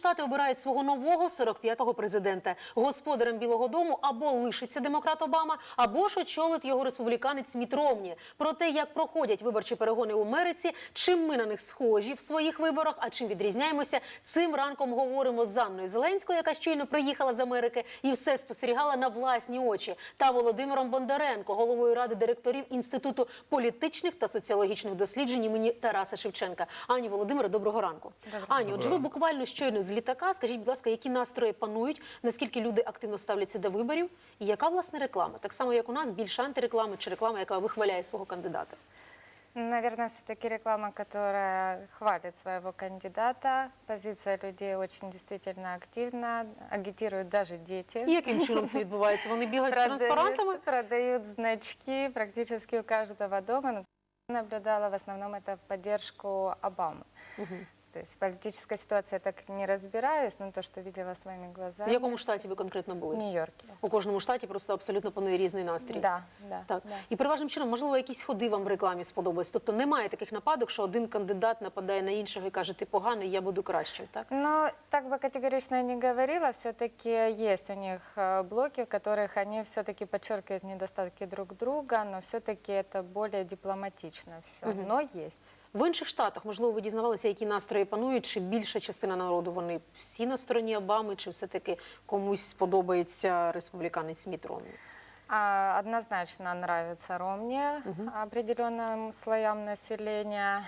Штати обирають свого нового 45-го президента. Господарем Білого Дому або лишиться демократ Обама, або ж очолить його республіканець Міт Ромні. Про те, як проходять виборчі перегони у Америці, чим ми на них схожі в своїх виборах, а чим відрізняємося, цим ранком говоримо з Анною Зеленською, яка щойно приїхала з Америки і все спостерігала на власні очі, та Володимиром Бондаренко, головою ради директорів інституту політичних та соціологічних досліджень імені Тараса Шевченка. Ані Володимире, доброго ранку. Ані, отже, ви буквально щойно з літака. Скажіть, будь ласка, які настрої панують, наскільки люди активно ставляться до виборів, і яка власне реклама? Так само, як у нас більше антиреклами чи реклама, яка вихваляє свого кандидата. Наверное, все-таки реклама, которая хвалит своего кандидата. Позиция людей очень действительно активна, агитируют даже дети. І яким чином це відбувається? Вони бігають з транспарантами? продают значки практически у каждого дома. Но наблюдала в основном это поддержку Обамы. То есть политическая ситуация я так не разбираюсь, но то, что видела своими В глазами. якому штаті ви конкретно В були? Нью-Йорке. У кожному штаті просто абсолютно панує різний настрій. Да, да, Так да. і переважним чином, можливо, якісь ходи вам в рекламі сподобались. Тобто немає таких нападок, що один кандидат нападає на іншого і каже, ти поганий, я буду кращим. Так Но так бы категорично я не говорила, все-таки есть у них э, блоки, в которых они все-таки подчеркивают недостатки друг друга, но все-таки это более дипломатично все. Но есть. в інших штатах, можливо, ви дізнавалися, які настрої панують, чи більша частина народу вони всі на стороні Обами, чи все таки комусь сподобається республіканець Міт Ромні? Однозначно нравится Ромне определенным слоям населения.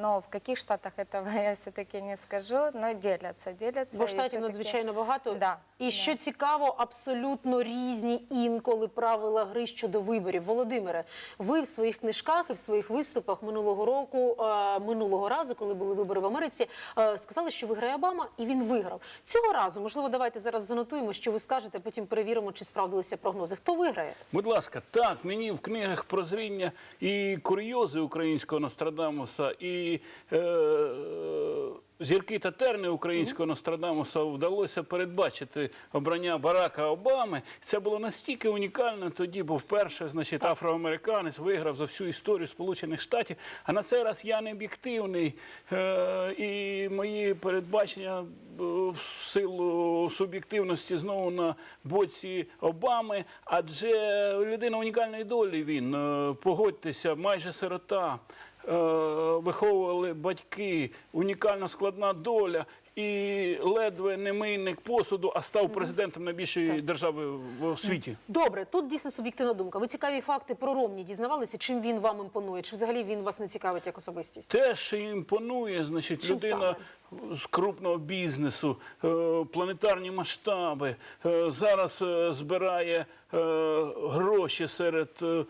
Но в каких штатах этого я все-таки не скажу, но делятся, делятся. Бо штатів надзвичайно багато. Да, І да. що цікаво, абсолютно різні інколи правила гри щодо виборів. Володимире, ви в своїх книжках і в своїх виступах минулого року, е, минулого разу, коли були вибори в Америці, е, сказали, що виграє Обама, і він виграв. Цього разу, можливо, давайте зараз занотуємо, що ви скажете, потім перевіримо, чи справдилися прогнози. Хто виграє? Будь ласка, так, мені в книгах прозріння і курйози українського Нострадамуса, і е, зірки та терни українського Нострадамуса вдалося передбачити обрання Барака Обами. Це було настільки унікально тоді, бо вперше, значить, афроамериканець виграв за всю історію Сполучених Штатів. А на цей раз я не об'єктивний. Е, і мої передбачення е, в силу суб'єктивності знову на боці Обами, адже людина унікальної долі він. Е, Погодьтеся, майже сирота. Е, Виховували батьки, унікально складна доля. І ледве не мийник посуду, а став президентом найбільшої держави в світі. Добре, тут дійсно суб'єктивна думка. Ви цікаві факти про Ромні дізнавалися, чим він вам імпонує? Чи взагалі він вас не цікавить як особистість? Те, що імпонує, значить, Чим людина з крупного бізнесу, е, планетарні масштаби, е, зараз е, збирає е, гроші серед. е,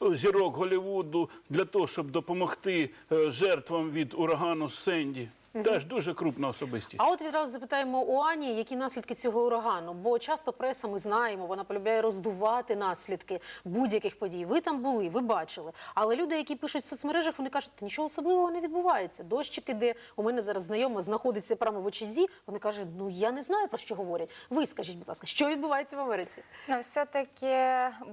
Зірок Голлівуду для того, щоб допомогти е, жертвам від урагану Сенді. Теж дуже крупна особистість. А от відразу запитаємо у Ані, які наслідки цього урагану. Бо часто преса ми знаємо, вона полюбляє роздувати наслідки будь-яких подій. Ви там були, ви бачили. Але люди, які пишуть в соцмережах, вони кажуть, «Та нічого особливого не відбувається. Дощик іде. У мене зараз знайома знаходиться прямо в очізі. Вони кажуть, ну я не знаю про що говорять. Ви скажіть, будь ласка, що відбувається в Америці? Но все-таки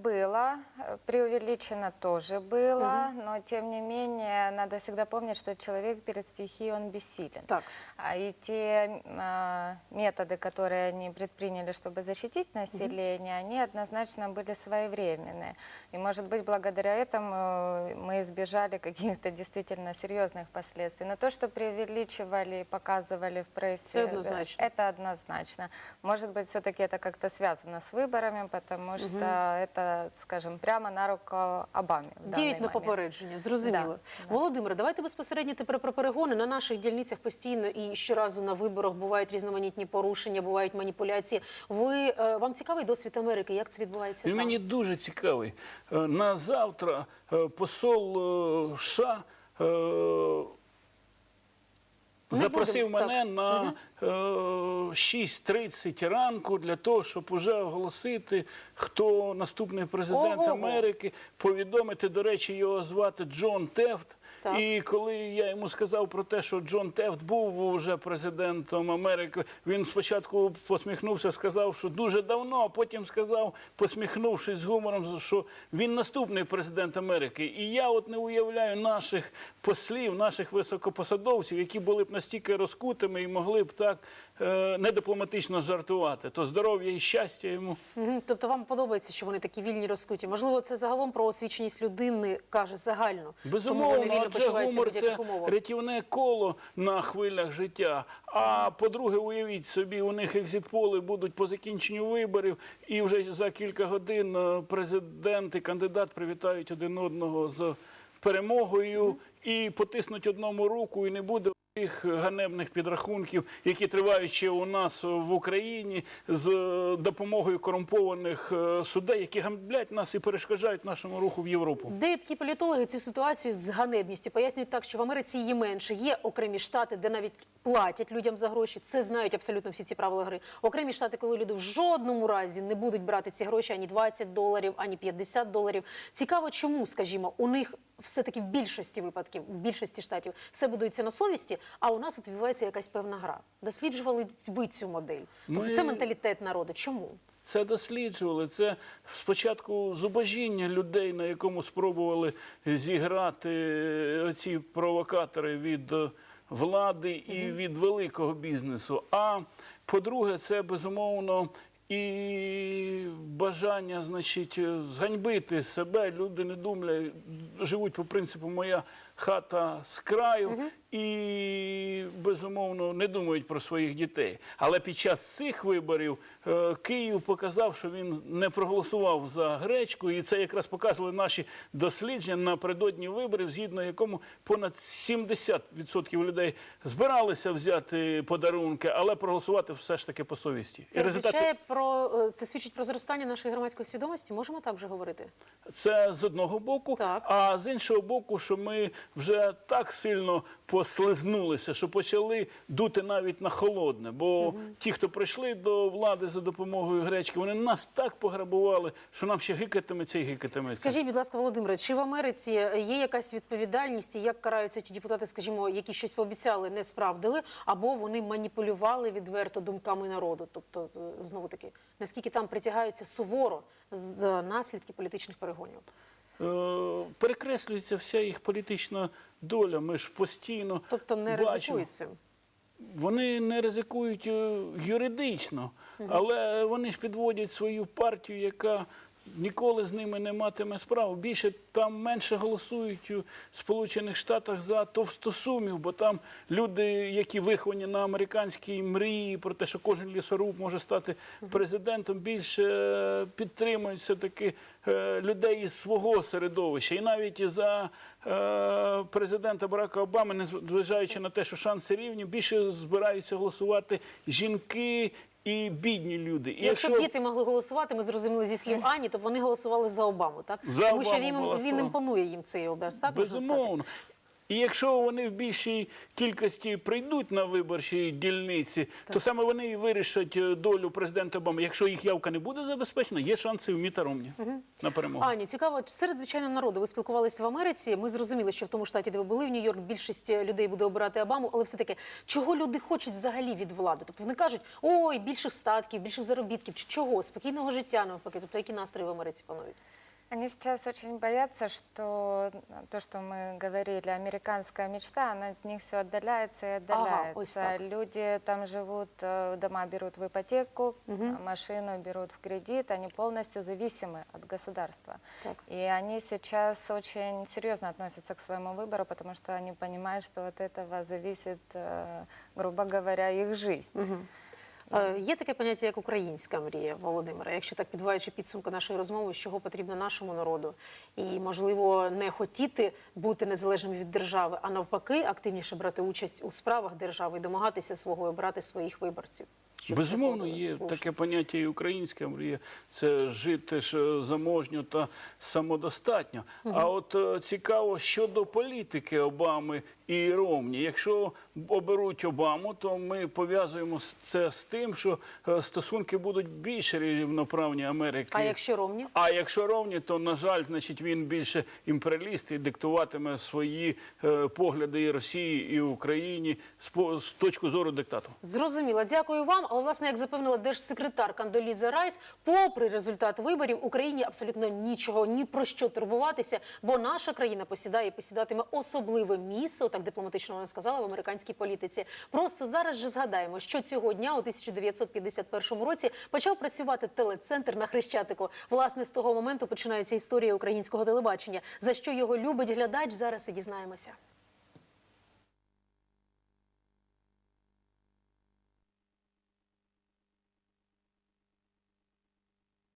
было, э, преувеличено тоже было, но тем не менее надо всегда помнить, что человек перед стихией, он бессилен. Так. А и те а, методы, которые они предприняли, чтобы защитить население, они однозначно были своевременные. И, может быть, благодаря этому мы избежали каких-то действительно серьезных последствий. Но то, что преувеличивали и показывали в прессе, Это однозначно. это однозначно. Может быть, все-таки это как-то связано с выборами, потому что это, скажем, прямо на руку Обаме. в данный Діють на момент. попередження, зрозуміло. Да, Володимире, давайте безпосередньо тепер про перегони. На наших дільницях Постійно і щоразу на виборах бувають різноманітні порушення, бувають маніпуляції. Ви е, вам цікавий досвід Америки? Як це відбувається? Він мені дуже цікавий. Е, На завтра е, посол США Не запросив мене так. на е, 6.30 ранку для того, щоб уже оголосити, хто наступний президент. Америки, повідомити, до речі, його звати Джон Тефт. Так. І коли я йому сказав про те, що Джон Тефт був уже президентом Америки, він спочатку посміхнувся, сказав, що дуже давно, а потім сказав, посміхнувшись з гумором, що він наступний президент Америки. І я от не уявляю наших послів, наших високопосадовців, які були б настільки розкутими і могли б так е, недипломатично жартувати. То здоров'я і щастя йому. Тобто вам подобається, що вони такі вільні розкуті? Можливо, це загалом про освіченість людини каже загально. Безумовно, адже гумор це рятівне коло на хвилях життя. А по-друге, уявіть собі, у них екзитполи будуть по закінченню виборів, і вже за кілька годин е, президент і кандидат привітають один одного з перемогою і потиснуть одному руку, і не буде. Тих ганебних підрахунків, які тривають ще у нас в Україні з е, допомогою корумпованих е, судей, які гамблять нас і перешкоджають нашому руху в Європу. Деякі політологи цю ситуацію з ганебністю пояснюють так, що в Америці її менше. Є окремі штати, де навіть платять людям за гроші. Це знають абсолютно всі ці правила гри. Окремі штати, коли люди в жодному разі не будуть брати ці гроші ані 20 доларів, ані 50 доларів. Цікаво, чому, скажімо, у них все-таки в більшості випадків, в більшості штатів, все будується на совісті, а у нас от відбувається якась певна гра. Досліджували ви цю модель? Тобто Ми- це менталітет народу. Чому? Це досліджували. Це спочатку зубожіння людей, на якому спробували зіграти оці провокатори від е, влади і від великого бізнесу. А по-друге, це безумовно. І бажання, значить, зганьбити себе. Люди не думають, живуть по принципу моя хата з краю і безумовно не думають про своїх дітей. Але під час цих виборів е, Київ показав, що він не проголосував за гречку, і це якраз показували наші дослідження напередодні виборів, згідно якому понад 70% людей збиралися взяти подарунки, але проголосувати все ж таки по совісті. Це означає про е, це свідчить про зростання нашої громадської свідомості. Можемо так вже говорити? Це з одного боку, Так. а з іншого боку, що ми вже так сильно послизнулися, що почали дути навіть на холодне. Бо ті, хто прийшли до влади за допомогою гречки, вони нас так пограбували, що нам ще гикатиметься і гикатиметься. Скажіть, будь ласка, Володимире, чи в Америці є якась відповідальність, і як караються ті депутати, скажімо, які щось пообіцяли, не справдили, або вони маніпулювали відверто думками народу? Тобто, е, знову таки, наскільки там притягаються суворо з наслідки політичних перегонів? Е, перекреслюється вся їх політична доля. Ми ж постійно Тобто не ризикують цим? Вони не ризикують е, юридично, але вони ж підводять свою партію, яка ніколи з ними не матиме справ. Більше там менше голосують у Сполучених Штатах за товстосумів, бо там люди, які виховані на американській мрії, про те, що кожен лісоруб може стати президентом, більше е, підтримують все-таки е, людей із свого середовища. І навіть за е, президента Барака Обами, незважаючи на те, що шанси рівні, більше збираються голосувати жінки і бідні люди. І Якщо б діти могли голосувати, ми зрозуміли зі слів Ані, то вони голосували за Обаму, так? За Тому що Обаму він, він голосували. імпонує їм цей образ, так? можна сказати? Безумовно. І якщо вони в більшій кількості прийдуть на виборчі дільниці, то саме вони і вирішать е, долю президента Обами. Якщо їх явка не буде забезпечена, є шанси в Міта Ромні на перемогу. Аню, цікаво, серед звичайного народу ви спілкувалися в Америці. Ми зрозуміли, що в тому штаті, де ви були, в Нью-Йорк, більшість людей буде обирати Обаму, але все таки, чого люди хочуть взагалі від влади? Тобто вони кажуть, ой, більших статків, більших заробітків, чи чого, спокійного життя навпаки. Тобто які настрої в Америці панують? Они сейчас очень боятся, что то, что мы говорили, американская мечта, она от них все отдаляется и Ага, отдаляется. ось так. Люди там живут, э, дома берут в ипотеку, а машину берут в кредит, они полностью зависимы от государства. Так. И они сейчас очень серьезно относятся к своему выбору, потому что они понимают, что от этого зависит, э, грубо говоря, их жизнь. Е, Є таке поняття, як українська мрія, Володимира. Якщо так підбиваючи підсумку нашої розмови, з чого потрібно нашому народу, і можливо не хотіти бути незалежним від держави, а навпаки, активніше брати участь у справах держави і домагатися свого і брати своїх виборців. Що Безумовно, є слушно. таке поняття і українська мрія це жити ж е, заможньо та самодостатньо. А от е, цікаво щодо політики Обами і Ромні. Якщо оберуть Обаму, то ми пов'язуємо це з тим, що е, стосунки будуть більш рівноправні Америки. А якщо Ромні? А якщо Ромні, то на жаль, значить він більше імперіаліст і диктуватиме свої погляди і Росії, і Україні з точки зору диктату. Зрозуміло, дякую вам. Але власне, як запевнила держсекретар Кандоліза Райс, попри результат виборів, Україні абсолютно нічого ні про що турбуватися, бо наша країна посідає і посідатиме особливе місце, отак дипломатично вона сказала в американській політиці. Просто зараз же згадаємо, що цього дня у 1951 році почав працювати телецентр на Хрещатику. Власне, з того моменту починається історія українського телебачення. За що його любить глядач, зараз і дізнаємося.